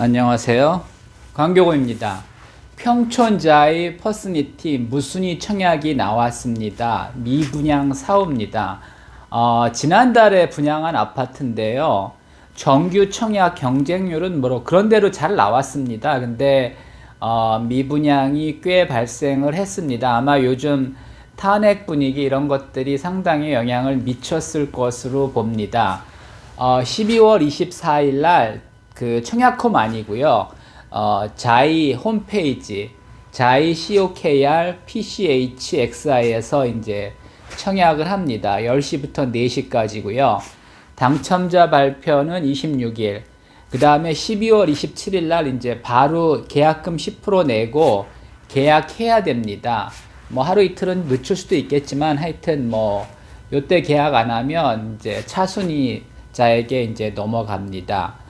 안녕하세요. 광교고입니다. 평촌자의 퍼스니티 무순위 청약이 나왔습니다. 미분양 사업입니다. 어, 지난달에 분양한 아파트인데요. 정규 청약 경쟁률은 뭐 그런대로 잘 나왔습니다. 근데 어, 미분양이 꽤 발생을 했습니다. 아마 요즘 탄핵 분위기 이런 것들이 상당히 영향을 미쳤을 것으로 봅니다. 어, 12월 24일 날 그 청약홈 아니고요. 어, 자이 홈페이지 자이 COKR PCHXI에서 이제 청약을 합니다. 10시부터 4시까지고요. 당첨자 발표는 26일. 그 다음에 12월 27일 날 이제 바로 계약금 10% 내고 계약해야 됩니다. 뭐 하루 이틀은 늦출 수도 있겠지만 하여튼 뭐 요때 계약 안 하면 이제 차순위자에게 이제 넘어갑니다.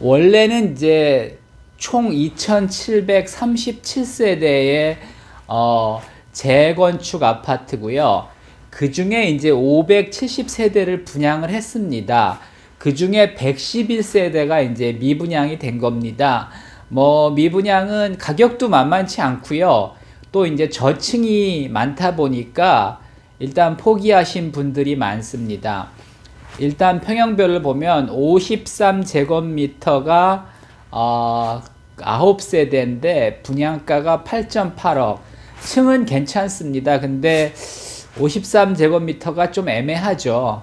원래는 이제 총 2,737세대의 어, 재건축 아파트고요. 그 중에 이제 570세대를 분양을 했습니다. 그 중에 111세대가 이제 미분양이 된 겁니다. 뭐 미분양은 가격도 만만치 않고요. 또 이제 저층이 많다 보니까 일단 포기하신 분들이 많습니다. 일단 평형별을 보면 53제곱미터가 어, 9세대인데 분양가가 8.8억. 층은 괜찮습니다. 근데 53제곱미터가 좀 애매하죠.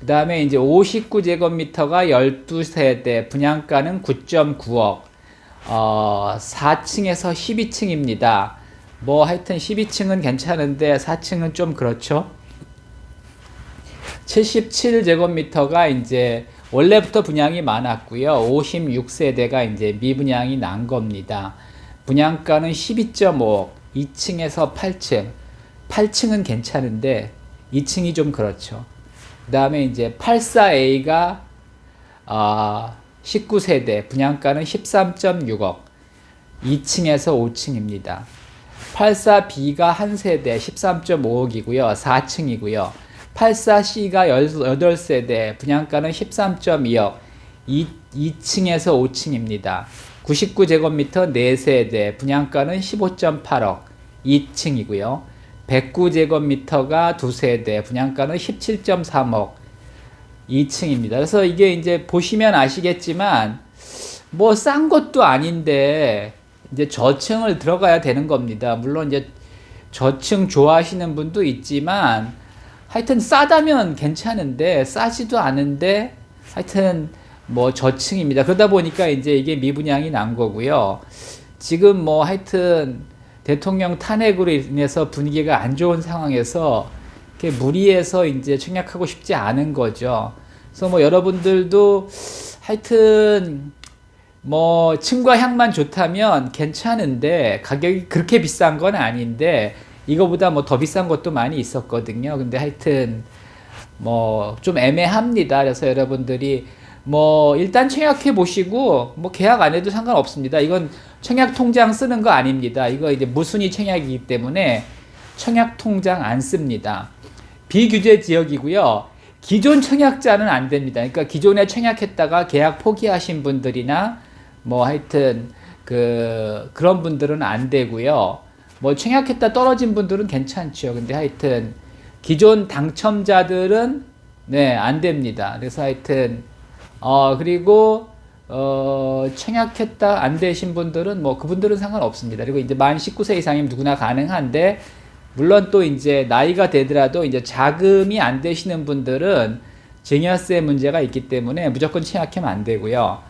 그 다음에 이제 59제곱미터가 12세대, 분양가는 9.9억. 어, 4층에서 12층입니다. 뭐 하여튼 12층은 괜찮은데 4층은 좀 그렇죠. 77제곱미터가 이제 원래부터 분양이 많았고요. 56세대가 이제 미분양이 난 겁니다. 분양가는 12.5억, 2층에서 8층. 8층은 괜찮은데 2층이 좀 그렇죠. 그 다음에 이제 84A가 어, 19세대, 분양가는 13.6억, 2층에서 5층입니다. 84B가 한 세대 13.5억이고요. 4층이고요. 84C가 18세대, 분양가는 13.2억, 2, 2층에서 5층입니다. 99제곱미터 4세대, 분양가는 15.8억, 2층이고요. 109제곱미터가 2세대, 분양가는 17.3억, 2층입니다. 그래서 이게 이제 보시면 아시겠지만, 뭐 싼 것도 아닌데, 이제 저층을 들어가야 되는 겁니다. 물론 이제 저층 좋아하시는 분도 있지만, 하여튼 싸다면 괜찮은데 싸지도 않은데 하여튼 뭐 저층입니다. 그러다 보니까 이제 이게 미분양이 난 거고요. 지금 뭐 하여튼 대통령 탄핵으로 인해서 분위기가 안 좋은 상황에서 이렇게 무리해서 이제 청약하고 싶지 않은 거죠. 그래서 뭐 여러분들도 하여튼 뭐 층과 향만 좋다면 괜찮은데 가격이 그렇게 비싼 건 아닌데 이거보다 뭐 더 비싼 것도 많이 있었거든요. 근데 하여튼 뭐 좀 애매합니다. 그래서 여러분들이 뭐 일단 청약해 보시고 뭐 계약 안 해도 상관없습니다. 이건 청약 통장 쓰는 거 아닙니다. 이거 이제 무순위 청약이기 때문에 청약 통장 안 씁니다. 비규제 지역이고요. 기존 청약자는 안 됩니다. 그러니까 기존에 청약했다가 계약 포기하신 분들이나 뭐 하여튼 그 그런 분들은 안 되고요. 뭐 청약했다 떨어진 분들은 괜찮죠. 근데 하여튼 기존 당첨자들은 네, 안 됩니다. 그래서 하여튼 어 그리고 어 청약했다 안 되신 분들은 뭐 그분들은 상관없습니다. 그리고 이제 만 19세 이상이면 누구나 가능한데 물론 또 이제 나이가 되더라도 이제 자금이 안 되시는 분들은 증여세 문제가 있기 때문에 무조건 청약하면 안 되고요.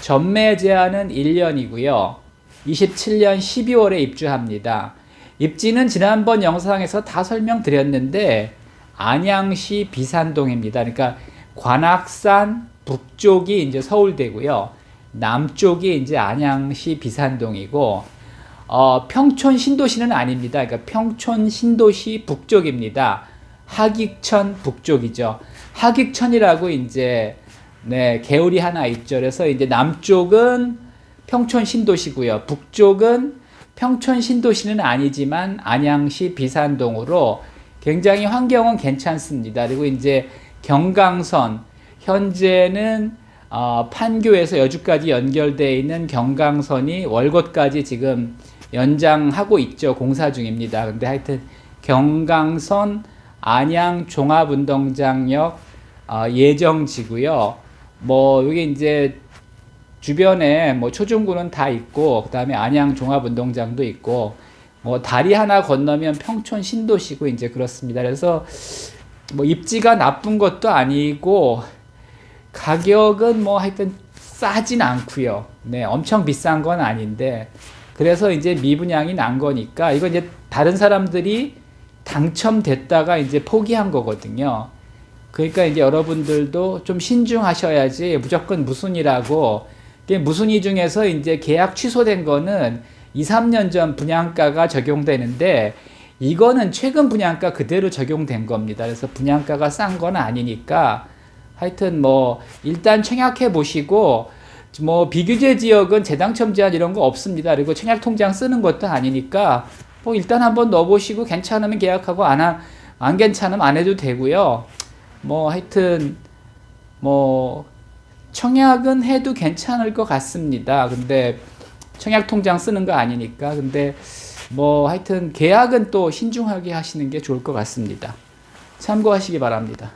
전매 제한은 1년이고요. 27년 12월에 입주합니다. 입지는 지난번 영상에서 다 설명드렸는데 안양시 비산동입니다. 그러니까 관악산 북쪽이 이제 서울대고요. 남쪽이 이제 안양시 비산동이고 어, 평촌 신도시는 아닙니다. 그러니까 평촌 신도시 북쪽입니다. 하익천 북쪽이죠. 하익천이라고 이제 네, 개울이 하나 있죠. 그래서 이제 남쪽은 평촌 신도시고요. 북쪽은 평촌 신도시는 아니지만 안양시 비산동으로 굉장히 환경은 괜찮습니다. 그리고 이제 경강선 현재는 어, 판교에서 여주까지 연결되어 있는 경강선이 월곶까지 지금 연장하고 있죠. 공사 중입니다. 근데 하여튼 경강선 안양 종합운동장역 어, 예정지고요. 뭐 여기 이제 주변에 뭐 초중고는 다 있고 그다음에 안양 종합운동장도 있고 뭐 다리 하나 건너면 평촌 신도시고 이제 그렇습니다. 그래서 뭐 입지가 나쁜 것도 아니고 가격은 뭐 하여튼 싸진 않고요. 네, 엄청 비싼 건 아닌데 그래서 이제 미분양이 난 거니까 이건 이제 다른 사람들이 당첨됐다가 이제 포기한 거거든요. 그러니까 이제 여러분들도 좀 신중하셔야지 무조건 무순이라고 무순이 중에서 이제 계약 취소된 거는 2, 3년 전 분양가가 적용되는데 이거는 최근 분양가 그대로 적용된 겁니다. 그래서 분양가가 싼 건 아니니까 하여튼 뭐 일단 청약해 보시고 뭐 비규제 지역은 재당첨 제한 이런 거 없습니다. 그리고 청약 통장 쓰는 것도 아니니까 뭐 일단 한번 넣어 보시고 괜찮으면 계약하고 안, 하, 안 괜찮으면 안 해도 되고요. 뭐 하여튼 뭐 청약은 해도 괜찮을 것 같습니다. 근데 청약 통장 쓰는 거 아니니까. 근데 뭐 하여튼 계약은 또 신중하게 하시는 게 좋을 것 같습니다. 참고하시기 바랍니다.